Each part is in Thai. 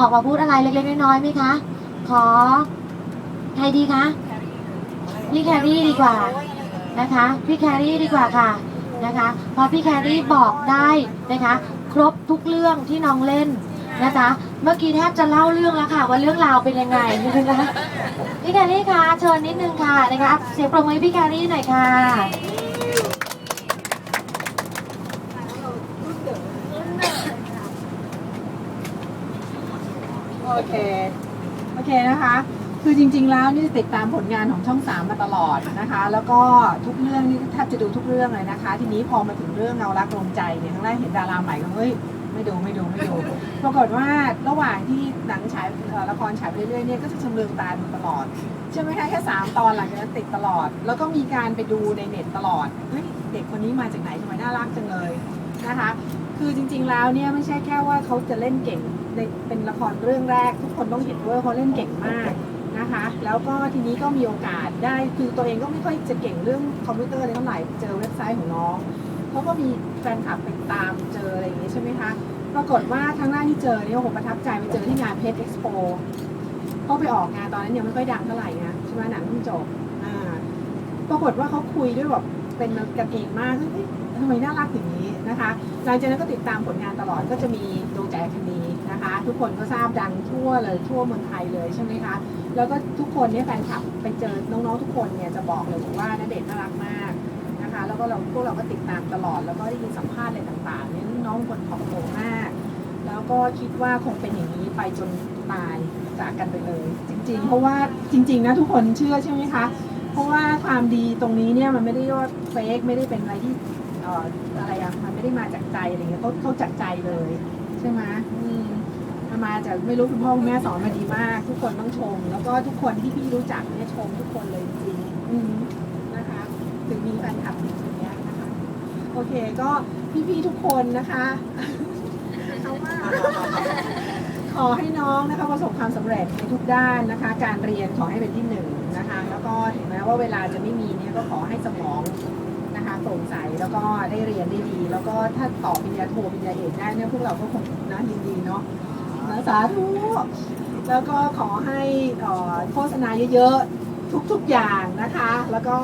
ออกมาพูดอะไรเล็กๆน้อยๆไหมคะ ขอใครดีคะพี่แครี่ดีกว่านะคะพี่แครี่ดีกว่าค่ะนะคะพอพี่แครี่บอกได้นะคะครบทุกเรื่องที่น้องเล่นนะคะเมื่อกี้แทบจะเล่าเรื่องแล้วค่ะ ว่าเรื่องราวเป็นยังไงนะคะพี่แครี่คะเชิญนิดนึงค่ะนะคะเสียงปรบมือพี่แครี่หน่อยค่ะ โอเค โอเคนะคะ คือจริง ๆ แล้วนี่ติดตามผลงานของช่องสามมาตลอดนะคะ แล้วก็ทุกเรื่องนี่แทบจะดูทุกเรื่องเลยนะคะ ทีนี้พอมาถึงเรื่องเงารักลงใจเนี่ยครั้งแรกเห็นดาราใหม่ก็เฮ้ยไม่ดูไม่ดูไม่ดูปรากฏว่าระหว่างที่หนังฉายละครฉายไปเรื่อยๆเนี่ยก็จะชำเลืองตาดูตลอดใช่ไหมคะแค่สามตอนหลังจากนั้นติดตลอด แล้วก็มีการไปดูในเน็ตตลอดเฮ้ยเด็กคนนี้มาจากไหนทำไมน่ารักจังเลยนะคะ คือจริง ๆแล้วเนี่ยไม่ใช่แค่ว่าเขาจะเล่นเก่ง เป็นละครเรื่องแรก ทุกคนต้องเห็นว่าเขาเล่นเก่งมากนะคะ แล้วก็ทีนี้ก็มีโอกาสได้คือตัวเองก็ไม่ค่อยจะเก่งเรื่องคอมพิวเตอร์เลยเท่าไหร่เจอเว็บไซต์ของน้องเขาก็มีแฟนคลับไปตามเจออะไรอย่างนี้ใช่ไหมคะปรากฏว่าครั้งแรกที่เจอเนี่ยโอ้โหประทับใจไปเจอที่งานเพชรเอ็กซ์โปเขาไปออกงานตอนนั้นยังไม่ค่อยดังเท่าไหร่นะใช่ไหมหนังเพิ่งจบอ่าปรากฏว่าเขาคุยด้วยแบบเป็นกันเองมากเฮ้ยทำไมน่ารักอย่างนี้ นะคะ หลังจากนั้นก็ติดตามผลงานตลอดก็จะมีดวงใจคดีนะคะ ทุกคนก็ทราบดังทั่วเลยทั่วเมืองไทยเลยใช่ไหมคะแล้วก็ทุกคนเนี่ยแฟนคลับไปเจอน้องๆทุกคนเนี่ยจะบอกเลยบอกว่าณเดชน์น่ารักมากนะคะแล้วก็เราพวกเราก็ติดตามตลอด แล้วก็ได้ยินสัมภาษณ์อะไรต่างๆเนี่ยน้องคนของโตมาก แล้วก็คิดว่าคงเป็นอย่างนี้ไปจนตายจากกันไปเลย จริง ๆ เพราะว่าจริง ๆ นะทุกคนเชื่อใช่ไหมคะ เพราะว่าความดีตรงนี้เนี่ยมันไม่ได้ว่าเฟกไม่ได้เป็นอะไรที่ เอ่ออะไรอะมันไม่ได้มาจากใจอะไรเงี้ยเขาเขาจากใจเลย ใช่ไหมอืมมาจากไม่รู้คุณพ่อคุณแม่สอนมาดีมาก ทุกคนต้องชม แล้วก็ทุกคนที่พี่รู้จักเนี่ยชมทุกคนเลยจริงๆอืมนะคะ ถึงมีแฟนคลับอย่างเงี้ยนะคะ โอเคก็พี่ๆทุกคนนะคะเอาว่า ขอให้น้องนะคะประสบความสำเร็จในทุกด้านนะคะ การเรียนขอให้เป็นที่หนึ่งนะคะ แล้วก็ถึงแม้ว่าเวลาจะไม่มีเนี่ยก็ขอให้สมองนะคะ โปร่งใสแล้วก็ได้เรียนได้ดี แล้วก็ถ้าต่อปริญญาโทปริญญาเอกได้เนี่ยพวกเราก็คงนะยินดีเนาะนะสาธุแล้วก็ขอให้โฆษณาเยอะๆ ทุกๆอย่างนะคะ แล้วก็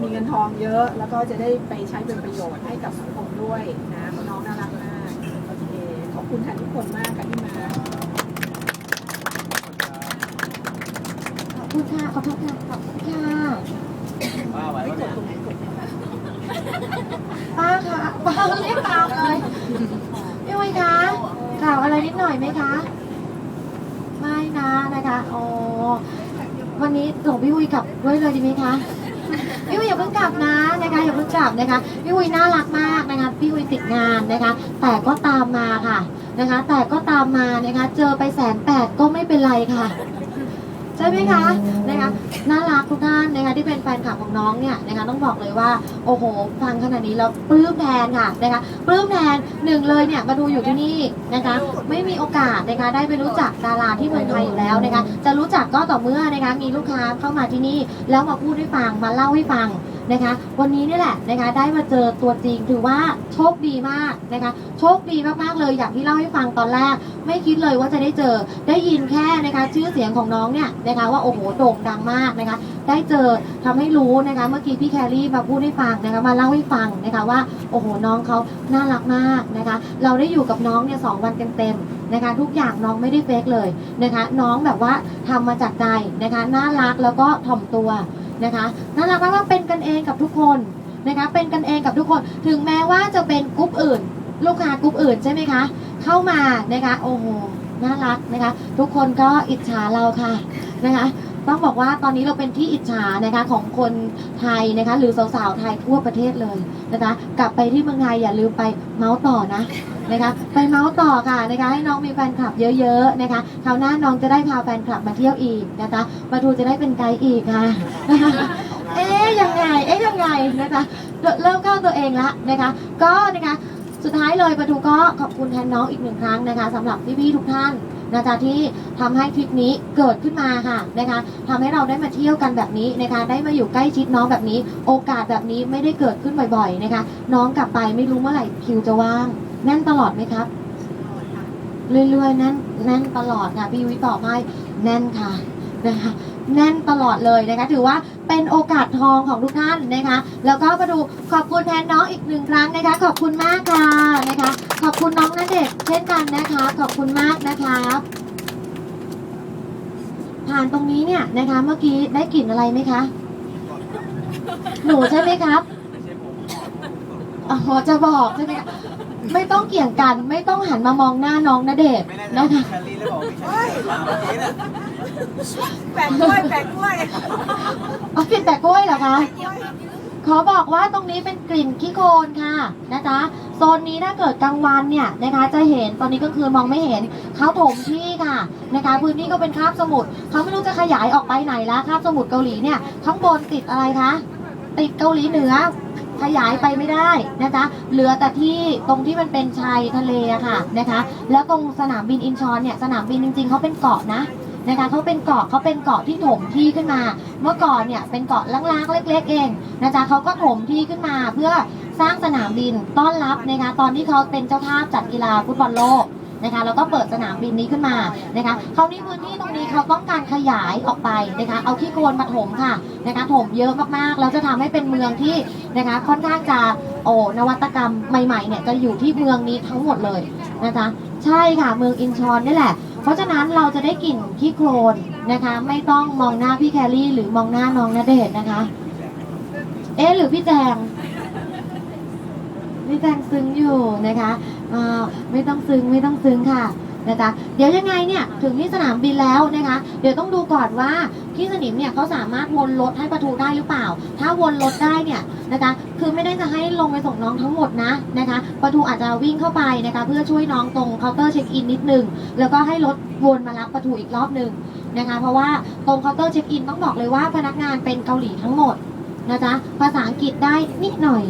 มีเงินทองเยอะ แล้วก็จะได้ไปใช้เป็นประโยชน์ให้กับสังคมด้วยนะน้องน่ารักมากโอเคขอบคุณท่านทุกคนมากค่ะที่มาขอบคุณค่ะขอบคุณค่ะขอบคุณค่ะ ป้าไหวปะเนี่ย ป้า คะป้าเรียกตาเลยพี่วิคะข่าวอะไรนิดหน่อยไหมคะ ไม่นะนะคะโอ้วันนี้ส่งพี่วุยกลับด้วยเลยดีไหมคะพี่วุยอย่าเพิ่งกลับนะนะคะอย่าเพิ่งกลับนะคะพี่วุยน่ารักมากนะคะพี่วุยติดงานนะคะ แต่ก็ตามมาค่ะนะคะ แต่ก็ตามมานะคะ เจอไปแสนแปดก็ไม่เป็นไรค่ะ ใช่ไหมคะนะคะน่ารักทุกท่านนะคะที่เป็นแฟนคลับของน้องเนี่ยนะคะต้องบอกเลยว่าโอ้โหฟังขนาดนี้แล้วปลื้มแทนค่ะนะคะปลื้มแทนหนึ่งเลยเนี่ยมาดูอยู่ที่นี่นะคะไม่มีโอกาสนะคะได้ไปรู้จักดาราที่เมืองไทยอยู่แล้วนะคะจะรู้จักก็ต่อเมื่อนะคะมีลูกค้าเข้ามาที่นี่ แล้วมาพูดให้ฟังมาเล่าให้ฟัง นะคะ วันนี้นี่แหละนะคะ ได้มาเจอตัวจริงถือว่าโชคดีมากนะคะ โชคดีมากๆเลยอย่างที่เล่าให้ฟังตอนแรก ไม่คิดเลยว่าจะได้เจอได้ยินแค่นะคะ ชื่อเสียงของน้องเนี่ยนะคะว่าโอ้โหโด่งดังมากนะคะ ได้เจอทำให้รู้นะคะ เมื่อกี้พี่แคลรี่มาพูดให้ฟังนะคะมาเล่าให้ฟังนะคะว่าโอ้โหน้องเขาน่ารักมากนะคะ เราได้อยู่กับน้องเนี่ยสองวันเต็มๆนะคะ ทุกอย่างน้องไม่ได้เฟกเลยนะคะ น้องแบบว่าทำมาจากใจนะคะน่ารักแล้วก็ถ่อมตัว นะคะน่ารักมากๆเป็นกันเองกับทุกคนนะคะเป็นกันเองกับทุกคน ถึงแม้ว่าจะเป็นกลุ่มอื่น ลูกค้ากลุ่มอื่นใช่ไหมคะ เข้ามานะคะโอ้โหน่ารักนะคะ ทุกคนก็อิจฉาเราค่ะนะคะต้องบอกว่าตอนนี้เราเป็นที่อิจฉานะคะของคนไทยนะคะหรือสาวๆไทยทั่วประเทศเลยนะคะกลับไปที่เมืองไทยอย่าลืมไปเมาส์ต่อนะ นะคะ ไปเมาส์ต่อค่ะนะคะให้น้องมีแฟนคลับเยอะๆนะคะคราวหน้าน้องจะได้พาแฟนคลับมาเที่ยวอีกนะคะมาทูจะได้เป็นไกด์อีกค่ะ เอ๊ยยังไง เอ๊ยยังไงนะคะเริ่มเข้าตัวเองละนะคะ ก็นะคะสุดท้ายเลยปทุก็ขอบคุณแทนน้องอีกหนึ่งครั้งนะคะสำหรับพี่ๆทุกท่านนะคะที่ทำให้ทริปนี้เกิดขึ้นมาค่ะนะคะทำให้เราได้มาเที่ยวกันแบบนี้นะคะ ได้มาอยู่ใกล้ชิดน้องแบบนี้ โอกาสแบบนี้ไม่ได้เกิดขึ้นบ่อยๆนะคะ น้องกลับไปไม่รู้เมื่อไหร่คิวจะว่าง แน่นตลอดไหมครับ เรื่อยๆแน่นแน่นตลอดค่ะพี่ยุ้ยตอบให้แน่นค่ะนะคะแน่นตลอดเลยนะคะถือว่าเป็นโอกาสทองของทุกท่านนะคะ แล้วก็มาดูขอบคุณแทนน้องอีกหนึ่งครั้งนะคะ ขอบคุณมากค่ะนะคะ ขอบคุณน้องณเดชน์เช่นกันนะคะ ขอบคุณมากนะคะ ผ่านตรงนี้เนี่ยนะคะเมื่อกี้ได้กลิ่นอะไรไหมคะ หนูใช่ไหมครับไม่ใช่ผมอ๋อจะบอกใช่ไหมคะ ไม่ต้องเกี่ยงกัน ไม่ต้องหันมามองหน้าน้องณเดชน์ไม่แน่ใจนะว่าคะ แคลรี่หรือเปล่าไม่ใช่เมื่อกี้เนี่ยแปะกล้วยแปะกล้วยเอากลิ่นแต่กล้วยเหรอคะ ขอบอกว่าตรงนี้เป็นกลิ่นขี้โคลนค่ะนะจ๊ะโซนนี้ถ้าเกิดกลางวันเนี่ยนะคะจะเห็นตอนนี้ก็คือมองไม่เห็นเขาถมที่ค่ะนะคะพื้นที่ก็เป็นคาบสมุทรเขาไม่รู้จะขยายออกไปไหนแล้วคาบสมุทรเกาหลีเนี่ยข้างบนติดอะไรคะติดเกาหลีเหนือ ขยายไปไม่ได้นะคะ เหลือแต่ที่ตรงที่มันเป็นชายทะเลอะค่ะนะคะ แล้วตรงสนามบินอินชอนเนี่ยสนามบินจริงๆเขาเป็นเกาะนะนะคะเขาเป็นเกาะเขาเป็นเกาะที่ถมที่ขึ้นมา เมื่อก่อนเนี่ยเป็นเกาะล้างๆ เล็ก ๆ เองนะจ๊ะเขาก็ถมที่ขึ้นมาเพื่อสร้างสนามบินต้อนรับนะคะตอนที่เขาเป็นเจ้าภาพจัดกีฬาฟุตบอลโลก นะคะแล้วก็เปิดสนามบินนี้ขึ้นมานะคะเขาวนี่พื้นที่ตรงนี้เขาต้องการขยายออกไปนะคะเอาขี้โคลนมาถมค่ะนะคะถมเยอะมากๆแล้วจะทำให้เป็นเมืองที่นะคะค่อนข้างจะโอ้นวัตกรรมใหม่ๆเนี่ยจะอยู่ที่เมืองนี้ทั้งหมดเลยนะคะใช่ค่ะเมืองอินชอนนี่แหละ เพราะฉะนั้นเราจะได้กลิ่นขี้โคลนนะคะไม่ต้องมองหน้าพี่แคลรี่ หรือมองหน้าน้องณเดชนะคะเอ๊หรือพี่แจงพี่แจงซึ้งอยู่นะคะ อ่าไม่ต้องซึ้งไม่ต้องซึ้งค่ะนะจ๊ะเดี๋ยวยังไงเนี่ยถึงที่สนามบินแล้วนะคะ เดี๋ยวต้องดูก่อนว่าพี่สนิมเนี่ยเขาสามารถวนรถให้ประตูได้หรือเปล่า ถ้าวนรถได้เนี่ยนะคะคือไม่ได้จะให้ลงไปส่งน้องทั้งหมดนะนะคะประตูอาจจะวิ่งเข้าไปนะคะเพื่อช่วยน้องตรงเคาน์เตอร์เช็คอินนิดนึงแล้วก็ให้รถวนมารับประตูอีกรอบหนึ่งนะคะเพราะว่าตรงเคาน์เตอร์เช็คอินต้องบอกเลยว่าพนักงานเป็นเกาหลีทั้งหมดนะจ๊ะภาษาอังกฤษได้นิดหน่อย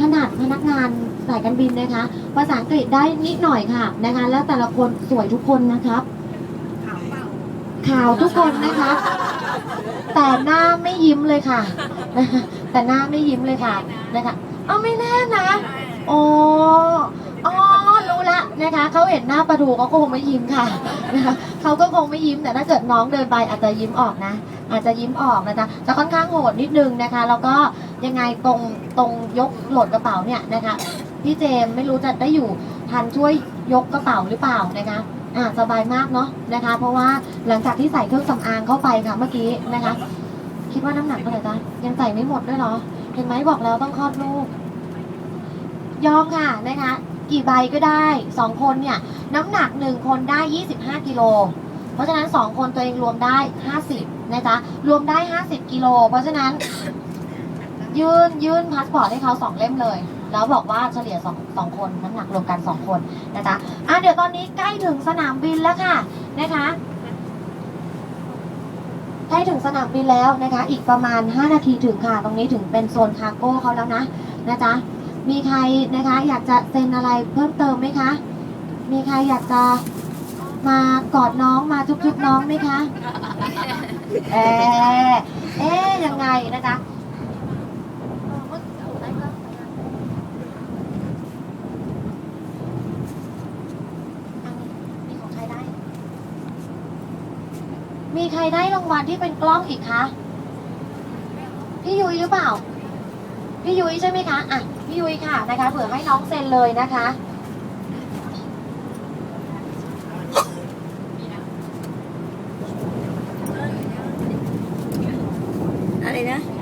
ขนาดพนักงานสายการบินนะคะ ภาษาอังกฤษได้นิดหน่อยค่ะนะคะ แล้วแต่ละคนสวยทุกคนนะครับ ขาวทุกคนนะคะแต่หน้าไม่ยิ้มเลยค่ะ แต่หน้าไม่ยิ้มเลยค่ะนะคะเอาไม่แน่นะโอ้อ๋อรู้ละนะคะเขาเห็นหน้าประดูเขาก็คงไม่ยิ้มค่ะนะคะเขาก็คงไม่ยิ้มแต่ถ้าเกิดน้องเดินไปอาจจะยิ้มออกนะ อาจจะยิ้มออกนะจ๊ะจะค่อนข้างโหดนิดนึงนะคะ แล้วก็ยังไงตรงตรงยกโหลดกระเป๋าเนี่ยนะคะพี่เจมไม่รู้จะได้อยู่ทันช่วยยกกระเป๋าหรือเปล่านะคะอ่าสบายมากเนาะนะคะ เพราะว่าหลังจากที่ใส่เครื่องสำอางเข้าไปค่ะเมื่อกี้นะคะ คิดว่าน้ำหนักเท่าไหร่จ๊ะยังใส่ไม่หมดด้วยเหรอเห็นไหมบอกแล้วต้องคลอดลูกยอมค่ะนะคะ กี่ใบก็ได้สองคนเนี่ย น้ำหนักหนึ่งคนได้ 25 กิโล เพราะฉะนั้นสองคนตัวเองรวมได้ 50นะจ๊ะรวมได้ 50 กิโล เพราะฉะนั้น ยื่นยื่นพาสปอร์ตให้เขาสองเล่มเลย แล้วบอกว่าเฉลี่ยสองสองคนน้ำหนักรวมกันสองคนนะจ๊ะอะเดี๋ยวตอนนี้ใกล้ถึงสนามบินแล้วค่ะนะคะใกล้ถึงสนามบินแล้วนะคะ อีกประมาณ 5 นาทีถึงค่ะ ตรงนี้ถึงเป็นโซนคาร์โก้เขาแล้วนะนะจ๊ะ มีใครนะคะ อยากจะเซ็นอะไรเพิ่มเติมไหมคะ มีใครอยากจะ มากอดน้องมาจุ๊บๆน้องไหมคะเอ๊ะเอ๊ะยังไงนะจ๊ะมีใครได้มีใครได้รางวัลที่เป็นกล้องอีกคะ พี่ยุ้ยหรือเปล่า พี่ยุ้ยใช่ไหมคะ อะ พี่ยุ้ยค่ะนะคะ เผื่อให้น้องเซ็นเลยนะคะ อะไร นะ